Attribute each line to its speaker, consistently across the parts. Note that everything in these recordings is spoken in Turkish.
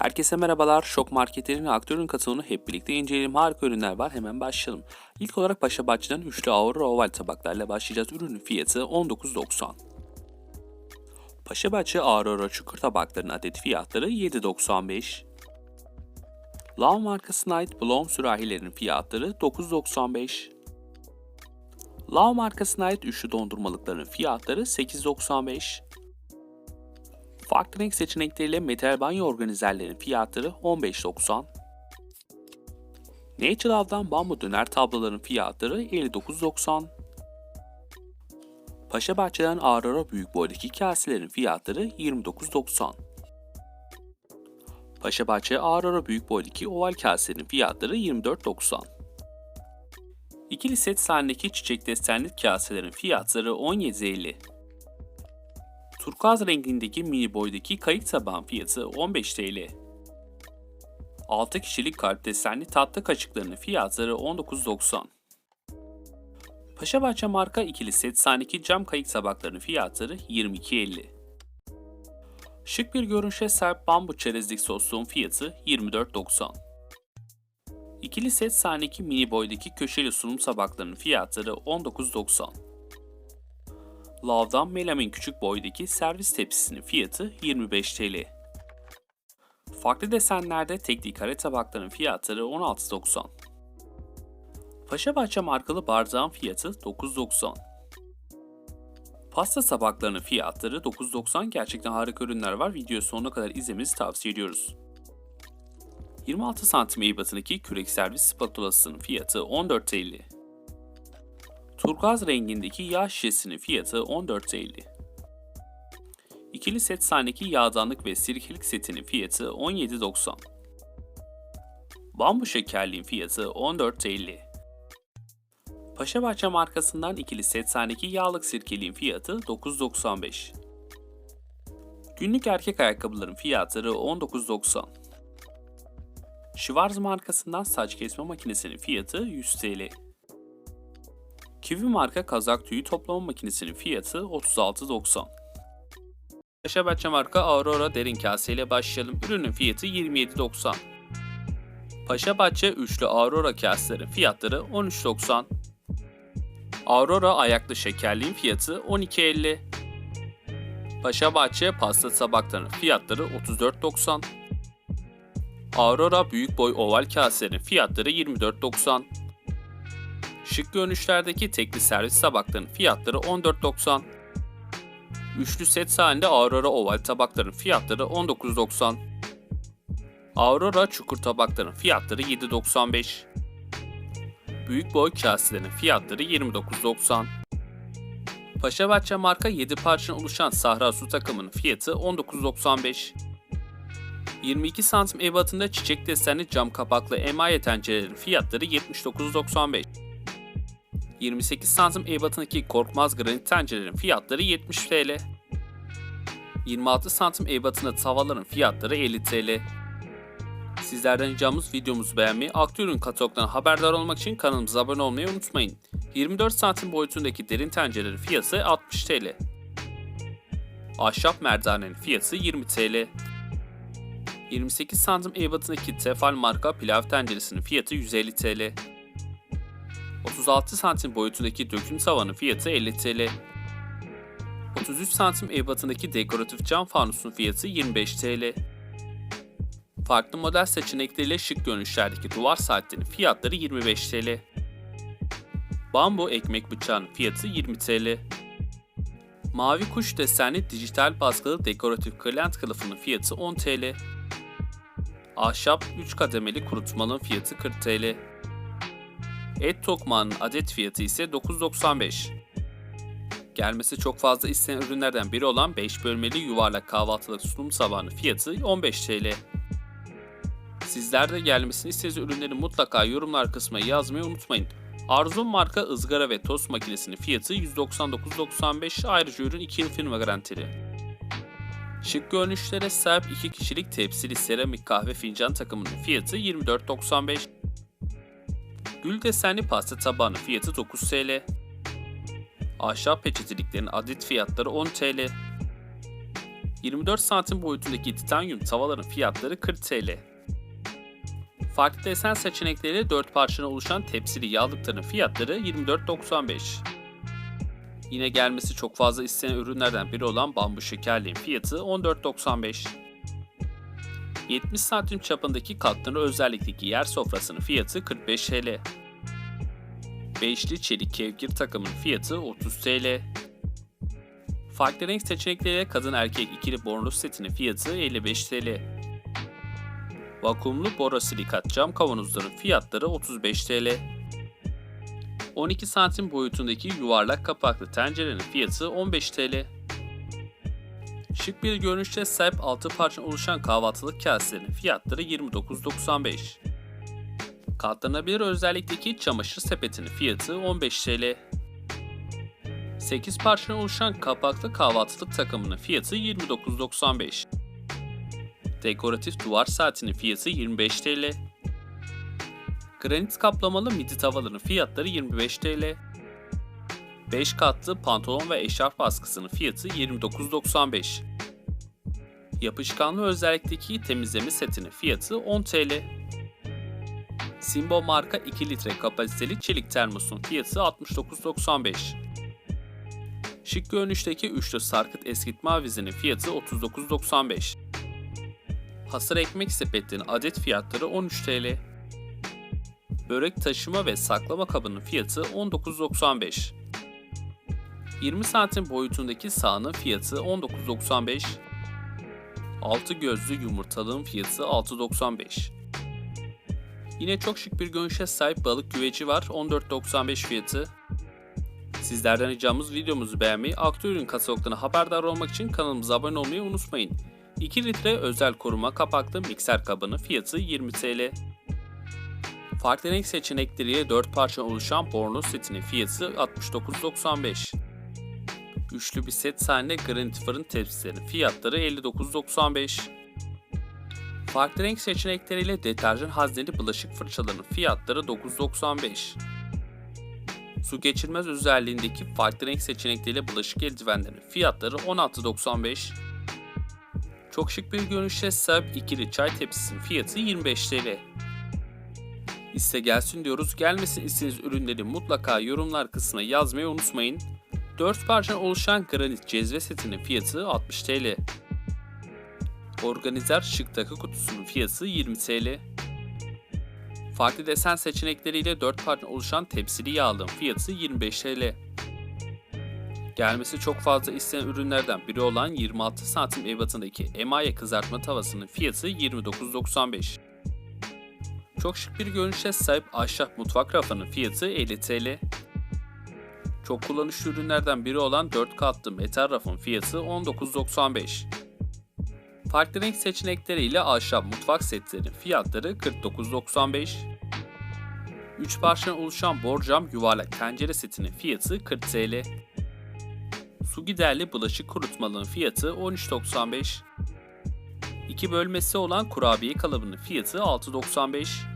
Speaker 1: Herkese merhabalar. Şok Marketlerin ve aktörün katılımını hep birlikte inceleyelim. Harika ürünler var. Hemen başlayalım. İlk olarak Paşa Bahçe'den üçlü Aurora oval tabaklarla başlayacağız. Ürünün fiyatı 19.90. Paşa Bahçe Aurora çukur tabaklarının adet fiyatları 7.95. Lav markasına ait Blom sürahilerin fiyatları 9.95. Lav markasına ait üçlü dondurmalıkların fiyatları 8.95. Farklı renk seçenekleriyle metal banyo organizerlerin fiyatları 15.90. Nature Love'dan bambu döner tabloların fiyatları 59.90. Paşa Bahçe'den Aurora büyük boydaki kaselerin fiyatları 29.90. Paşa Bahçe Aurora büyük boydaki oval kaselerin fiyatları 24.90. İkili set halindeki çiçek desenli kaselerin fiyatları 17.50. Turkuaz rengindeki mini boydaki kayık tabağın fiyatı 15 TL. 6 kişilik kalp desenli tatlı kaşıklarının fiyatları 19.90. Paşabahçe marka ikili set sahneki cam kayık tabaklarının fiyatları 22.50. Şık bir görünüşe sahip bambu çerezlik sosluğun fiyatı 24.90. İkili set sahneki mini boydaki köşeli sunum tabaklarının fiyatları 19.90. Lav'dan Melam'in küçük boydaki servis tepsisinin fiyatı 25 TL. Farklı desenlerde tekli kare tabakların fiyatları 16.90. Paşabahçe markalı bardağın fiyatı 9.90. Pasta tabaklarının fiyatları 9.90 gerçekten harika ürünler var. Videoyu sonuna kadar izlemenizi tavsiye ediyoruz. 26 santim ebatındaki kürek servis spatulasının fiyatı 14.50. Turkuaz rengindeki yağ şişesinin fiyatı 14.50. İkili set sahneki yağdanlık ve sirkelik setinin fiyatı 17.90. Bambu şekerliğin fiyatı 14.50. Paşabahçe markasından ikili set sahneki yağlık sirkeliğin fiyatı 9.95. Günlük erkek ayakkabıların fiyatları 19.90. Schwarz markasından saç kesme makinesinin fiyatı 100 TL. Kiwi marka kazak tüyü toplama makinesinin fiyatı 36.90. Paşabahçe marka Aurora derin kase ile başlayalım. Ürünün fiyatı 27.90. Paşabahçe üçlü Aurora kaselerin fiyatları 13.90. Aurora ayaklı şekerliğin fiyatı 12.50. Paşabahçe pasta tabaklarının fiyatları 34.90. Aurora büyük boy oval kaselerin fiyatları 24.90. Şık görünüşlerdeki tekli servis tabaklarının fiyatları 14.90. Üçlü set halinde Aurora oval tabakların fiyatları 19.90. Aurora çukur tabakların fiyatları 7.95. Büyük boy kaselerin fiyatları 29.90. Paşabahçe marka 7 parçadan oluşan Sahra su takımının fiyatı 19.95. 22 santim ebatında çiçek desenli cam kapaklı emaye tencerelerin fiyatları 79.95. 28 santim ebatındaki korkmaz granit tencerelerin fiyatları 70 TL. 26 santim ebatında tavaların fiyatları 50 TL. Sizlerden ricamız videomuzu beğenmeyi, aktörün katalogdan haberdar olmak için kanalımıza abone olmayı unutmayın. 24 santim boyutundaki derin tencerelerin fiyatı 60 TL. Ahşap merdanenin fiyatı 20 TL. 28 santim ebatındaki Tefal marka pilav tenceresinin fiyatı 150 TL. 36 santim boyutundaki döküm tavanın fiyatı 50 TL. 33 santim ebatındaki dekoratif cam fanusun fiyatı 25 TL. Farklı model seçenekleriyle şık görünüşlerdeki duvar saatlerinin fiyatları 25 TL. Bambu ekmek bıçağının fiyatı 20 TL. Mavi kuş desenli dijital baskılı dekoratif kırlent kılıfının fiyatı 10 TL. Ahşap 3 kademeli kurutmanın fiyatı 40 TL. Et tokmağının adet fiyatı ise 9.95. Gelmesi çok fazla istenen ürünlerden biri olan 5 bölmeli yuvarlak kahvaltılık sunum tabağının fiyatı 15 TL. Sizler de gelmesini istediğiniz ürünleri mutlaka yorumlar kısmına yazmayı unutmayın. Arzum marka ızgara ve tost makinesinin fiyatı 199.95 ayrıca ürün 2 yıl firma garantili. Şık görünüşlere sahip 2 kişilik tepsili seramik kahve fincan takımının fiyatı 24.95. Gül desenli pasta tabağının fiyatı 9 TL. Ahşap peçeteliklerin adet fiyatları 10 TL. 24 santim boyutundaki titanyum tavaların fiyatları 40 TL. Farklı desen seçenekleriyle 4 parçadan oluşan tepsili yağlıkların fiyatları 24.95. Yine gelmesi çok fazla istenen ürünlerden biri olan bambu şekerliğin fiyatı 14.95. 70 santim çapındaki katlanır özellikteki yer sofrasının fiyatı 45 TL. Beşli çelik kevgir takımının fiyatı 30 TL. Farklı renk seçenekleriyle kadın erkek ikili bornoz setinin fiyatı 55 TL. Vakumlu borosilikat cam kavanozların fiyatları 35 TL. 12 santim boyutundaki yuvarlak kapaklı tencerenin fiyatı 15 TL. Şık bir görünüşe sahip 6 parça oluşan kahvaltılık kaselerin fiyatları 29.95. Katlanabilir özellikteki çamaşır sepetinin fiyatı 15 TL. 8 parçadan oluşan kapaklı kahvaltılık takımının fiyatı 29.95. Dekoratif duvar saatinin fiyatı 25 TL. Granit kaplamalı midi tavaların fiyatları 25 TL. 5 katlı pantolon ve eşarp askısının fiyatı 29.95. Yapışkanlı özellikteki temizleme setinin fiyatı 10 TL. Simbo marka 2 litre kapasiteli çelik termosun fiyatı 69.95. Şık görünüşteki üçlü sarkıt eskitme avizinin fiyatı 39.95. Hasır ekmek sepetinin adet fiyatları 13 TL. Börek taşıma ve saklama kabının fiyatı 19.95. 20 santim boyutundaki sahanın fiyatı 19.95. 6 gözlü yumurtalığın fiyatı 6.95. Yine çok şık bir görünüşe sahip balık güveci var 14.95 fiyatı. Sizlerden ricamız videomuzu beğenmeyi, aktüel ürün kataloglarına haberdar olmak için kanalımıza abone olmayı unutmayın. 2 litre özel koruma kapaklı mikser kabının fiyatı 20 TL. Farklı renk seçenekleriyle 4 parça oluşan bornoz setinin fiyatı 69.95. Üçlü bir set halinde granit fırın tepsilerinin fiyatları 59.95. Farklı renk seçenekleriyle deterjan hazneli bulaşık fırçalarının fiyatları 9.95. Su geçirmez özelliğindeki farklı renk seçenekleriyle bulaşık eldivenlerinin fiyatları 16.95. Çok şık bir görünüşe sahip ikili çay tepsisinin fiyatı 25 TL. İste gelsin diyoruz. Gelmesin istediğiniz ürünleri mutlaka yorumlar kısmına yazmayı unutmayın. 4 parçadan oluşan granit cezve setinin fiyatı 60 TL. Organizer şık takı kutusunun fiyatı 20 TL. Farklı desen seçenekleriyle 4 parçadan oluşan tepsili yağlığın fiyatı 25 TL. Gelmesi çok fazla istenen ürünlerden biri olan 26 santim ebatındaki emaye kızartma tavasının fiyatı 29.95. Çok şık bir görünüşe sahip ahşap mutfak rafının fiyatı 50 TL. Çok kullanışlı ürünlerden biri olan 4 katlı metal rafın fiyatı 19.95. Farklı renk seçenekleriyle ahşap mutfak setlerinin fiyatları 49.95. 3 parçadan oluşan borcam yuvarlak tencere setinin fiyatı 40 TL. Su giderli bulaşık kurutmalının fiyatı 13.95. 2 bölmesi olan kurabiye kalıbının fiyatı 6.95.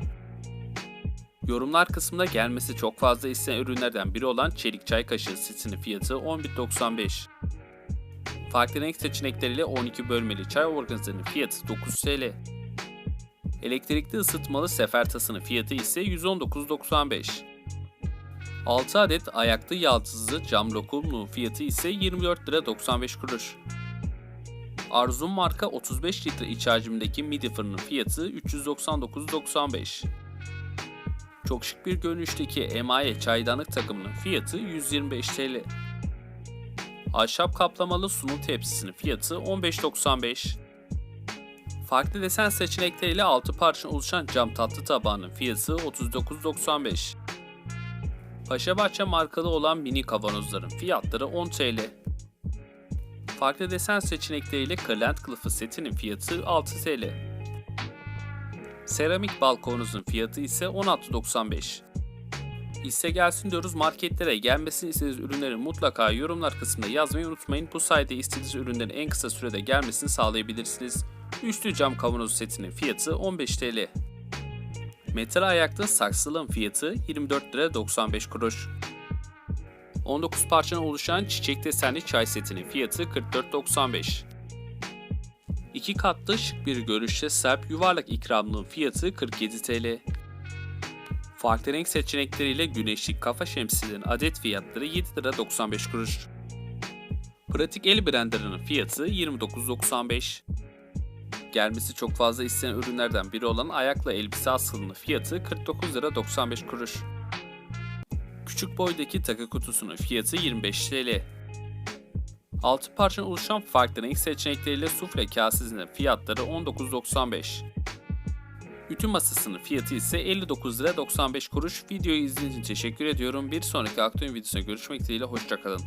Speaker 1: Yorumlar kısmında gelmesi çok fazla istenen ürünlerden biri olan çelik çay kaşığı setinin fiyatı 11.95. Farklı renk seçenekleriyle 12 bölmeli çay organizörünün fiyatı 9 TL. Elektrikli ısıtmalı sefer tasının fiyatı ise 119.95. 6 adet ayaklı yaldızlı cam lokumluğun fiyatı ise 24 lira 95 kuruş. Arzum marka 35 litre iç hacimdeki midi fırının fiyatı 399.95. Çok şık bir görünüşteki emaye çaydanlık takımının fiyatı 125 TL. Ahşap kaplamalı sunum tepsisinin fiyatı 15.95. Farklı desen seçenekleriyle 6 parça oluşan cam tatlı tabağının fiyatı 39.95. Paşabahçe markalı olan mini kavanozların fiyatları 10 TL. Farklı desen seçenekleriyle kırlent kılıfı setinin fiyatı 6 TL. Seramik balkonunuzun fiyatı ise 16.95. İste gelsin diyoruz marketlere gelmesini istediğiniz ürünleri mutlaka yorumlar kısmında yazmayı unutmayın. Bu sayede istediğiniz ürünlerin en kısa sürede gelmesini sağlayabilirsiniz. Üçlü cam kavanoz setinin fiyatı 15 TL. Metal ayaklı saksılığın fiyatı 24 lira 95 kuruş. 19 parçadan oluşan çiçek desenli çay setinin fiyatı 44.95. İki katlı şık bir görüşte sahip yuvarlak ikramlığın fiyatı 47 TL. Farklı renk seçenekleriyle güneşlik kafa şemsiyelerin adet fiyatları 7 lira 95 kuruş. Pratik el blenderının fiyatı 29.95. Gelmesi çok fazla istenen ürünlerden biri olan ayakla elbise askılının fiyatı 49 lira 95 kuruş. Küçük boydaki takı kutusunun fiyatı 25 TL. 6 parçadan oluşan farklı renk seçenekleriyle sufle kasesinin fiyatları 19.95. Ütü masasının fiyatı ise 59 lira 95 kuruş. Videoyu izlediğiniz için teşekkür ediyorum. Bir sonraki aktüel videosuna görüşmek dileğiyle hoşçakalın.